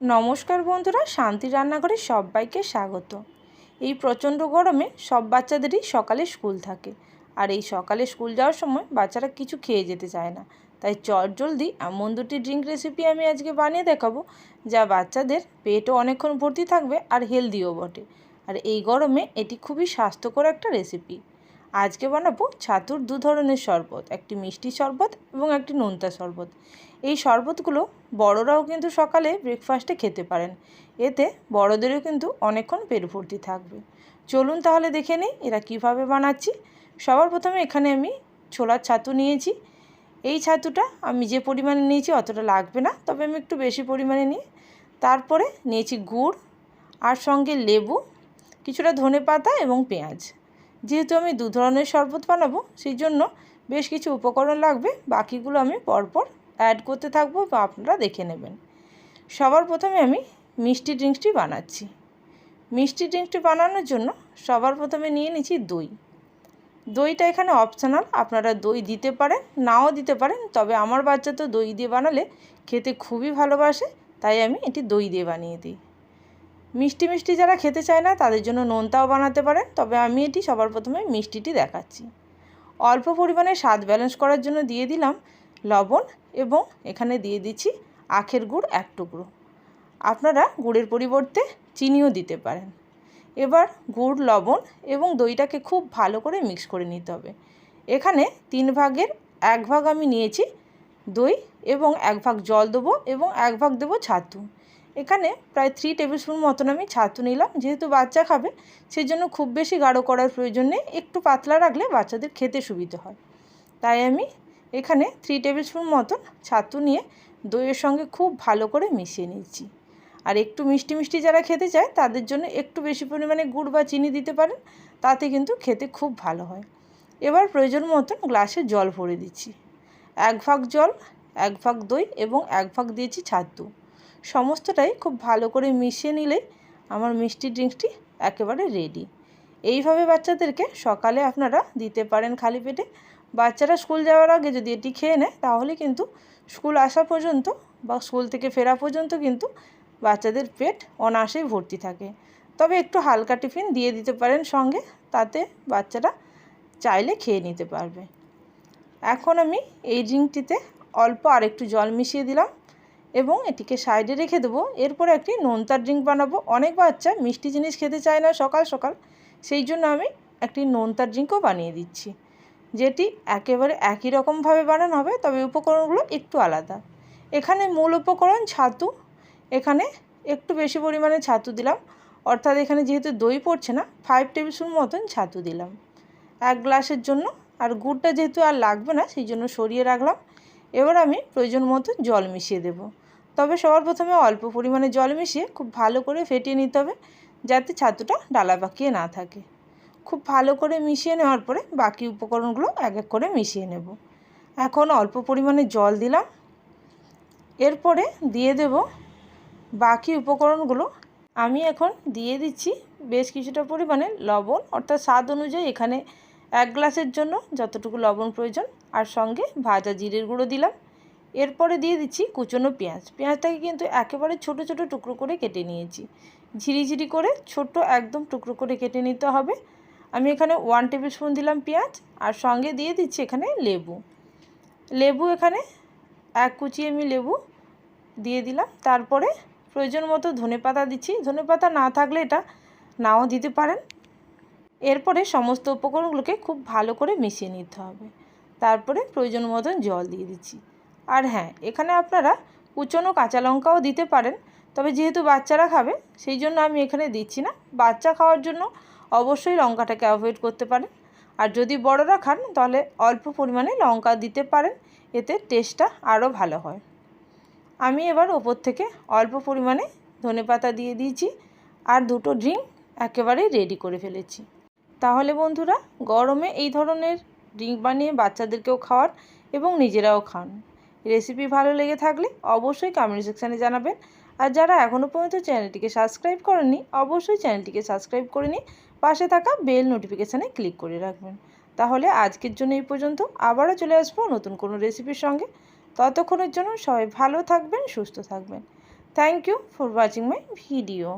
নমস্কার বন্ধুরা, শান্তি রান্নাঘরে সবাইকে স্বাগত। এই প্রচণ্ড গরমে সব বাচ্চাদেরই সকালে স্কুল থাকে। আর এই সকালে স্কুল যাওয়ার সময় বাচ্চারা কিছু খেয়ে যেতে চায় না। তাই চট জলদি এমন দুটি ড্রিঙ্ক রেসিপি আমি আজকে বানিয়ে দেখাবো, যা বাচ্চাদের পেটও অনেকক্ষণ ভর্তি থাকবে আর হেলদিও বটে। আর এই গরমে এটি খুবই স্বাস্থ্যকর একটা রেসিপি। আজকে বানাবো ছাতুর দু ধরনের শরবত, একটি মিষ্টি শরবত এবং একটি নোনতা শরবত। এই শরবতগুলো বড়রাও কিন্তু সকালে ব্রেকফাস্টে খেতে পারেন। এতে বড়দেরও কিন্তু অনেকক্ষণ পেট ভর্তি থাকবে। চলুন তাহলে দেখে নিই এরা কীভাবে বানাচ্ছি। সবার প্রথমে এখানে আমি ছোলার ছাতু নিয়েছি। এই ছাতুটা আমি যে পরিমাণে নিয়েছি অতটা লাগবে না, তবে আমি একটু বেশি পরিমাণে নিই। তারপরে নিয়েছি গুড়, আর সঙ্গে লেবু, কিছুটা ধনে পাতা এবং পেঁয়াজ। যেহেতু আমি দু ধরনের শরবত বানাবো সেই জন্য বেশ কিছু উপকরণ লাগবে। বাকিগুলো আমি পরপর অ্যাড করতে থাকব বা আপনারা দেখে নেবেন। সবার প্রথমে আমি মিষ্টি ড্রিঙ্কসটি বানাচ্ছি। মিষ্টি ড্রিঙ্কসটি বানানোর জন্য সবার প্রথমে নিয়ে নিচ্ছি দই। দইটা এখানে অপশনাল আপনারা দই দিতে পারেন, নাও দিতে পারেন, তবে আমার বাচ্চা তো দই দিয়ে বানালে খেতে খুবই ভালোবাসে, তাই আমি এটি দই দিয়ে বানিয়ে দিই। মিষ্টি মিষ্টি যারা খেতে চায় না, তাদের জন্য নোনতাও বানাতে পারেন তবে আমি এটি সবার প্রথমে মিষ্টিটি দেখাচ্ছি। অল্প পরিমাণে স্বাদ ব্যালেন্স করার জন্য দিয়ে দিলাম লবণ এবং এখানে দিয়ে দিচ্ছি আখের গুড় এক টুকরো। আপনারা গুড়ের পরিবর্তে চিনিও দিতে পারেন। এবার গুড়, লবণ এবং দইটাকে খুব ভালো করে মিক্স করে নিতে হবে। এখানে তিন ভাগের এক ভাগ আমি নিয়েছি দই এবং এক ভাগ জল দেবো এবং এক ভাগ দেবো ছাতু। এখানে প্রায় থ্রি টেবিল স্পুন মতন আমি ছাতু নিলাম। যেহেতু বাচ্চা খাবে সেই জন্য খুব বেশি গাঢ় করার প্রয়োজন নেই। একটু পাতলা রাখলে বাচ্চাদের খেতে সুবিধে হয়। তাই আমি এখানে থ্রি টেবিল স্পুন মতন ছাতু নিয়ে দইয়ের সঙ্গে খুব ভালো করে মিশিয়ে নিচ্ছি আর একটু মিষ্টি মিষ্টি যারা খেতে চায়, তাদের জন্য একটু বেশি পরিমাণে গুড় বা চিনি দিতে পারেন, তাতে কিন্তু খেতে খুব ভালো হয়। এবার প্রয়োজন মতন গ্লাসে জল ভরে দিচ্ছি। এক ভাগ জল, এক ভাগ দই এবং এক ভাগ দিয়েছি ছাতু। সমস্তটাই খুব ভালো করে মিশিয়ে নিলেই আমার মিষ্টি ড্রিঙ্কসটি একেবারে রেডি এইভাবে বাচ্চাদেরকে সকালে আপনারা দিতে পারেন খালি পেটে। বাচ্চারা স্কুল যাওয়ার আগে যদি এটি খেয়ে নেয়, তাহলে কিন্তু স্কুল আসা পর্যন্ত বা স্কুল থেকে ফেরা পর্যন্ত কিন্তু বাচ্চাদের পেট অনায়াসেই ভর্তি থাকে। তবে একটু হালকা টিফিন দিয়ে দিতে পারেন সঙ্গে, তাতে বাচ্চারা চাইলে খেয়ে নিতে পারবে। এখন আমি এই ড্রিঙ্কটিতে অল্প আর একটু জল মিশিয়ে দিলাম। এবং এটিকে সাইডে রেখে দেবো। এরপরে একটি নোনতার ড্রিঙ্ক বানাবো। অনেক বাচ্চা মিষ্টি জিনিস খেতে চায় না সকাল সকাল। সেই জন্য আমি একটি নোনতার ড্রিঙ্কও বানিয়ে দিচ্ছি, যেটি একেবারে একই রকমভাবে বানানো হবে, তবে উপকরণগুলো একটু আলাদা। এখানে মূল উপকরণ ছাতু। এখানে একটু বেশি পরিমাণে ছাতু দিলাম। অর্থাৎ এখানে যেহেতু দই পড়ছে না ফাইভ টেবিল স্পুন মতন ছাতু দিলাম। এক গ্লাসের জন্য। আর গুড়টা যেহেতু আর লাগবে না, সেই জন্য সরিয়ে রাখলাম। এবার আমি প্রয়োজন মতো জল মিশিয়ে দেব। তবে সবার প্রথমে অল্প পরিমাণে জল মিশিয়ে খুব ভালো করে ফেটিয়ে নিতে হবে, যাতে ছাতুটা ডালা পাকিয়ে না থাকে। খুব ভালো করে মিশিয়ে নেওয়ার পরে বাকি উপকরণগুলো এক এক করে মিশিয়ে নেব। এখন অল্প পরিমাণে জল দিলাম। এরপরে দিয়ে দেব বাকি উপকরণগুলো। আমি এখন দিয়ে দিচ্ছি বেশ কিছুটা পরিমাণে লবণ, অর্থাৎ স্বাদ অনুযায়ী এখানে এক গ্লাসের জন্য যতটুকু লবণ প্রয়োজন আর সঙ্গে ভাজা জিরের গুঁড়ো দিলাম। এরপরে দিয়ে দিচ্ছি কুচনো পেঁয়াজ। পেঁয়াজটাকে কিন্তু একেবারে ছোট ছোট টুকরো করে কেটে নিয়েছি। ঝিরিঝিরি করে ছোট একদম টুকরো করে কেটে নিতে হবে। আমি এখানে ওয়ান টেবিল স্পুন দিলাম পেঁয়াজ আর সঙ্গে দিয়ে দিচ্ছি এখানে লেবু। লেবু এখানে এক কুচি আমি লেবু দিয়ে দিলাম। তারপরে প্রয়োজন মতো ধনে পাতা দিচ্ছি। ধনে পাতা না থাকলে এটা নাও দিতে পারেন। এরপরে সমস্ত উপকরণগুলোকে খুব ভালো করে মিশিয়ে নিতে হবে। তারপরে প্রয়োজন মতন জল দিয়ে দিচ্ছি। আর হ্যাঁ এখানে আপনারা কুচনো কাঁচা লঙ্কাও দিতে পারেন, তবে যেহেতু বাচ্চারা খাবে, সেই জন্য আমি এখানে দিচ্ছি না। বাচ্চা খাওয়ার জন্য অবশ্যই লঙ্কাটাকে অ্যাভয়েড করতে পারেন। আর যদি বড়রা খান, তাহলে অল্প পরিমাণে লঙ্কা দিতে পারেন, এতে টেস্টটা আরও ভালো হয়। আমি এবার ওপর থেকে অল্প পরিমাণে ধনে পাতা দিয়ে দিয়েছি, আর দুটো ড্রিঙ্ক একেবারেই রেডি করে ফেলেছি। তাহলে বন্ধুরা, গরমে এই ধরনের ড্রিঙ্ক বানিয়ে বাচ্চাদেরকেও খাওয়ান এবং নিজেরাও খান। রেসিপি ভালো লেগে থাকলে অবশ্যই কমেন্ট সেকশানে জানাবেন। আর যারা এখনও পর্যন্ত চ্যানেলটিকে সাবস্ক্রাইব করেননি, অবশ্যই চ্যানেলটিকে সাবস্ক্রাইব করে নিয়ে পাশে থাকা বেল নোটিফিকেশানে ক্লিক করে রাখবেন। তাহলে আজকের জন্য এই পর্যন্ত। আবারও চলে আসব নতুন কোনো রেসিপির সঙ্গে। ততক্ষণের জন্য সবাই ভালো থাকবেন, সুস্থ থাকবেন। Thank you for watching my video